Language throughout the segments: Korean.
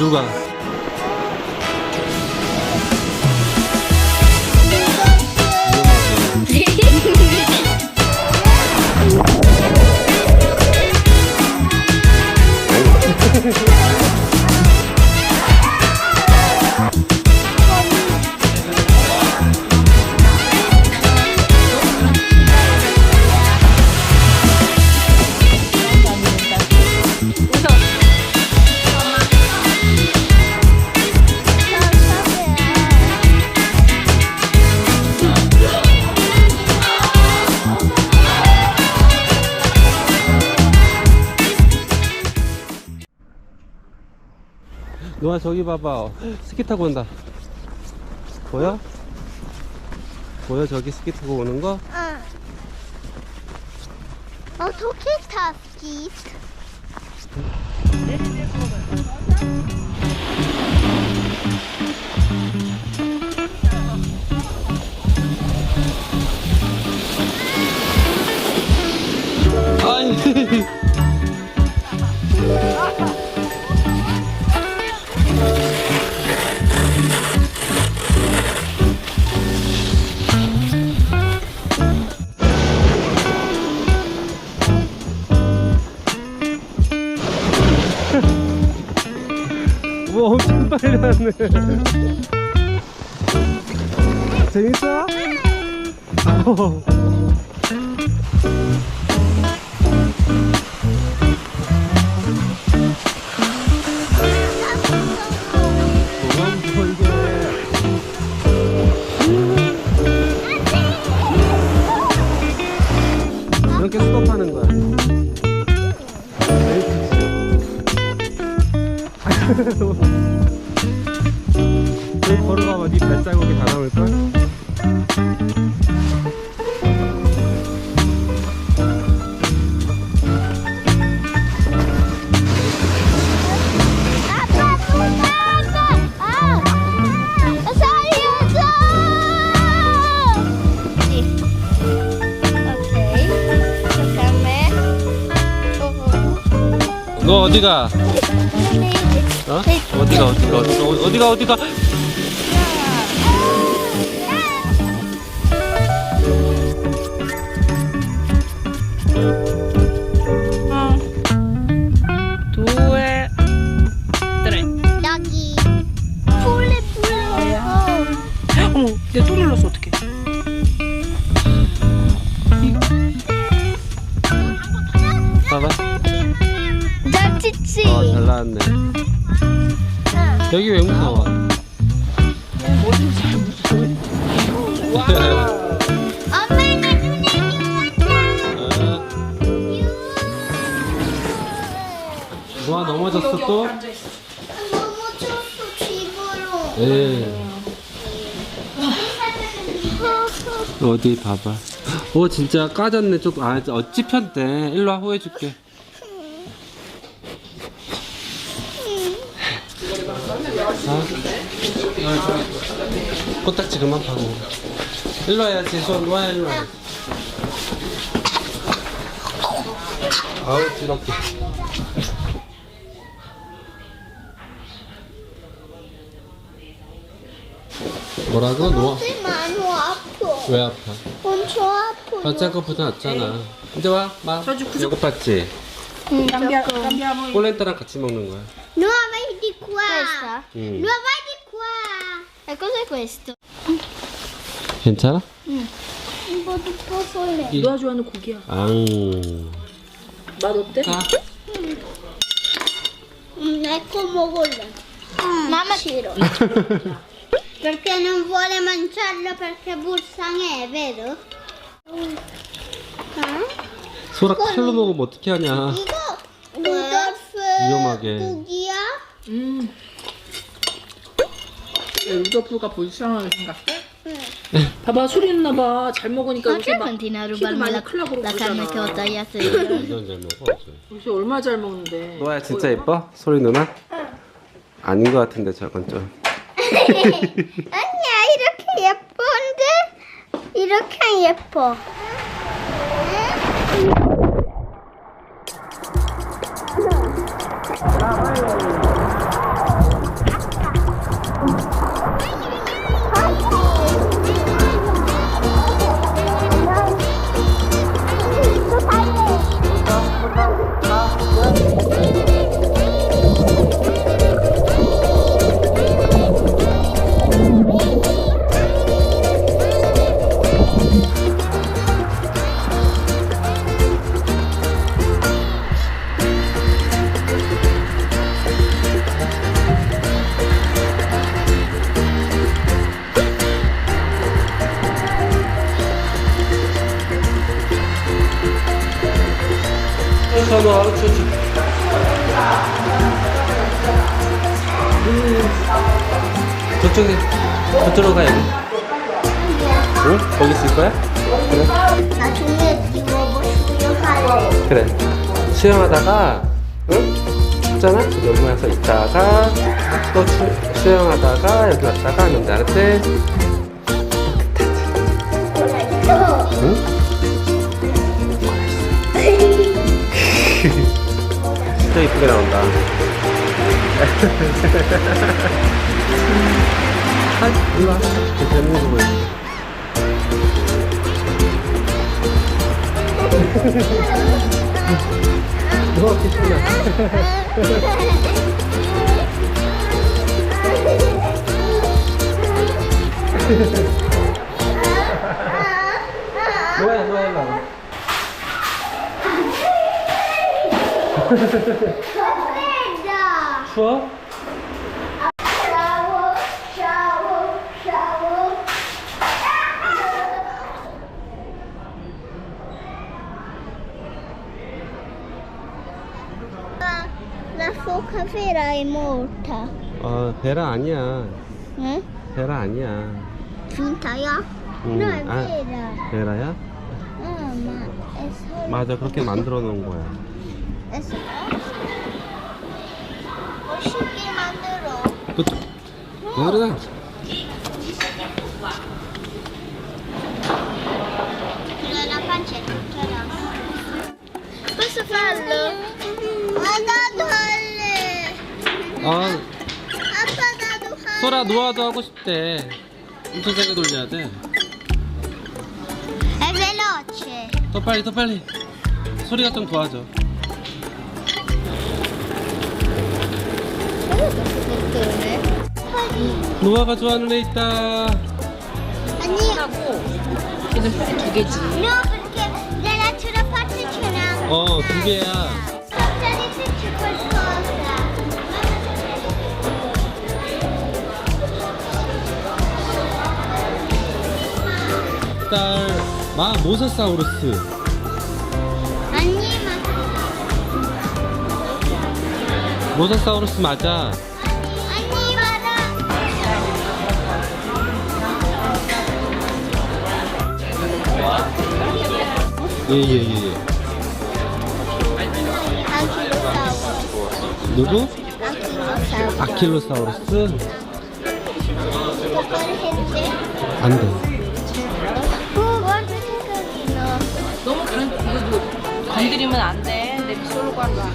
누가? 저기 봐봐 스키 타고 온다 보여? 보여 저기 스키 타고 오는 거? 응. 어떻게 탔지? 아 왔네 재밌어? 어디가? 어? 어디가 어디가 어디가 어디가 어디가 엄마가 넘어졌어 또? 넘어졌어 집으로. 예 어디 봐봐. 오 진짜 까졌네. 조금 아 어, 찝혔대. 일로 와 호해줄게. 아, 아, 코딱지 그만 파고 일로 와야지 손 놓아야 일로 와 아우 지럽게 뭐라고? 많이 아파. 왜 아파? 엄청 아파. 발자국보다 낫잖아 이제 와 마. 저주 구석- 배고팠지? Cambia, cambiamo. 폴렌타랑 같이 먹는 거야. Questa? Mm. Nuova vai di qua. E cos'è questo? 괜찮아? Un po' troppo folle. 이- 노아 좋아하는 고기야. 앙 맛 어때? 아, Mm, ecco mogolle. Mamma Ciro. perché non vuole mangiarlo perché 불쌍해, vero? 어? 소라 칼로 먹으면 어떻게 하냐 이거 루돌프 위험하게. 고기야? 음. 왜 루더프가 불쌍하게 생각해? 봐봐, 소리 났나 봐. 잘 먹으니까 요새 막 키도 많이 클라고 그러잖아. 이건 잘 먹어. 요새 얼마 잘 먹는데. 노아야 진짜 예뻐? 소리 누나? 아닌 것 같은데 저건 좀 아니야 이렇게 예쁜데 이렇게 예뻐. 추 저쪽에 저쪽으로 가야 돼 응? 거기 있을 거야? 그래 나중에 입어보시고 할래. 그래 수영하다가 응? 춥잖아? 여기 와서 있다가 또 추, 수영하다가 여기 왔다가 하면 돼 알았지? 응? 진짜 이쁘게 나온다 아, 이리 와 재밌는 거 보여 누워 계시구나 뭐야 뭐야 일로 와 추워 샤워, 샤워. La är morta. 어 베라 아니야 Mm. 베라 아니야. 음, No, 아. 베라야? Är så... 맞아 그렇게 만들어 놓은 거야 så... 멋있게 만들어. Röda pancetta. Posso farlo? Ma dato alle... 아 Papà dato alle... 소라 노아도 하고 싶대. 엄청 세게 돌려야 돼. È veloce. 더 빨리 더 빨리. 소리가 좀 도와줘. 노아가 좋아하는 애 있다. 아니, 하고 걔는 소리 두 개지. no, perché nell'altra parte c'è una... 어두 개야 마 모사사우루스 아니, 마... 모사사우루스 맞아 아니, 마라. 예예예 안킬로사우루스. 누구? 안킬로사우루스. 아킬로사우루스 똑바로 했대. 안돼 건드리면 안 돼. 내 빗소로 간다.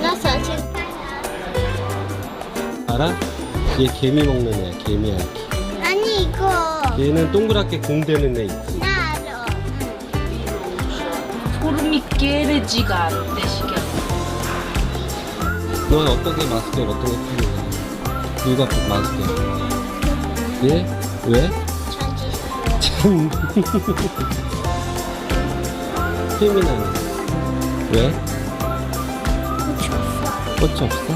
나 사실 알아? 얘 개미 먹는 애야 개미 알기 아니 이거 얘는 동그랗게 공 되는 애 있지 나 알아. 소름이 깨르지가 않대, 시경. 넌 어떤 게 마스크 어떤 게 필요해 누가 마스크 얘? 왜? 전지. 참 힘이 나네 왜? 꽃이 없어?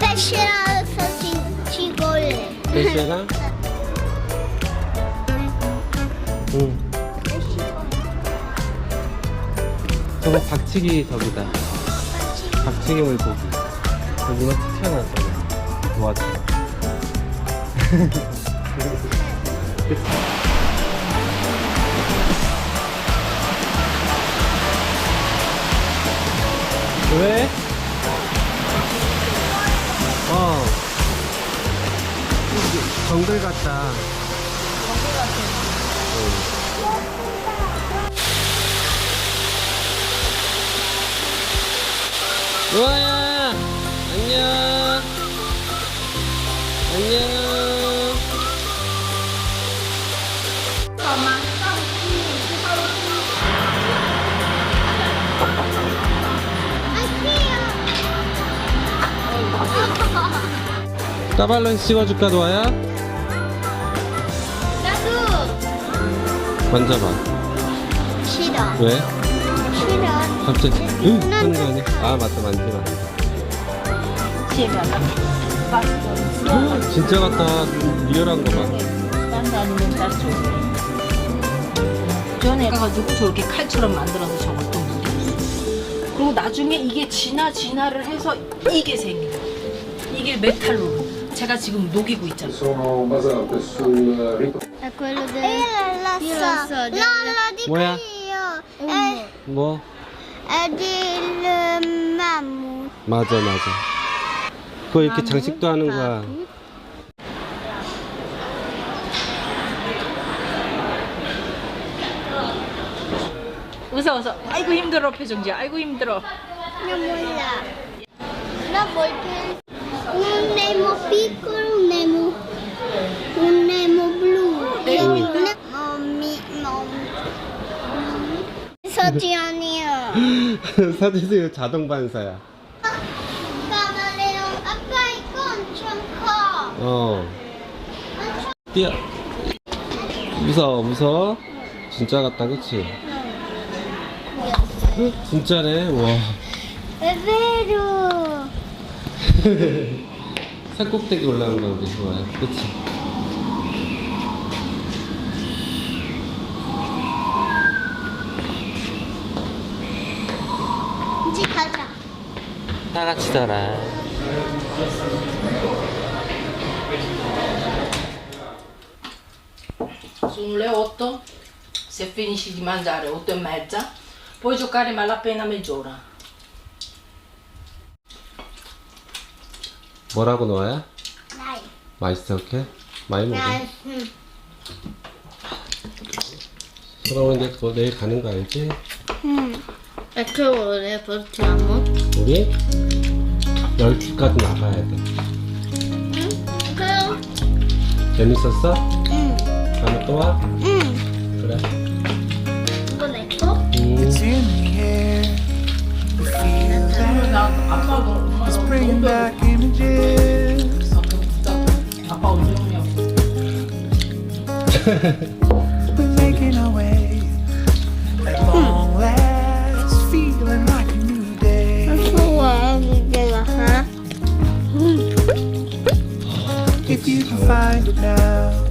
패시라서 지골래. 패시랑? 응 저거 박치기 저기다 박치기 물고기 여기가 툭 튀어나왔잖아 도와줘. 왜? 어. 정글 같다 우아야 안녕 안녕 따발론스 찍어줄까 도아야? 나도 만져봐 싫어. 왜? 갑자기 응 하는 거 아니야? 아 맞다 만지면 안 돼. 진짜 같다 리얼한 거 봐. 딴데 아니면 딴 쪽에. 전에 가가지고 저렇게 칼처럼 만들어서 저것도 무리했어. 그리고 나중에 이게 진화 진화를 해서 이게 생겨. 이게 메탈로. 제가 지금 녹이고 lo dico 뭐야? io. 뭐? è del mammut. 맞아 맞아. 그거 이렇게 장식도 하는 거야. 웃어 웃어. 아이고 힘들어 표정지. 아이고 힘들어. Non molla. La volpe. Un Nemo piccolo, un Nemo. Un Nemo blu. E Mommy, mommy. 지연이요. 사진이 자동 반사야. 까마레요. 아빠 이거 엄청 커. 어. 뛰어. 무서워 무서워. 진짜 같다 그치? 진짜네 와. Vero. 산꼭대기 올라온 거 우리 좋아해 그치? 이제 가자. 다 같이 살아. Sono le 8. Se finisci di mangiare 8 e mezza, puoi giocare malapena mezz'ora. 뭐라고 넣어야? 나이. 맛있어 이렇게? 많이 먹어. 응. 그럼 이제 뭐 내일 가는 거 알지? E che ore portiamo? 우리 10시까지 나가야 돼. 그럼. 재밌었어? 응. 다음에 또 와? 응. 그래. 이거 내 거? 음. It's in the air. It's bringing back images. 아빠 언제 오냐고. you can find it now.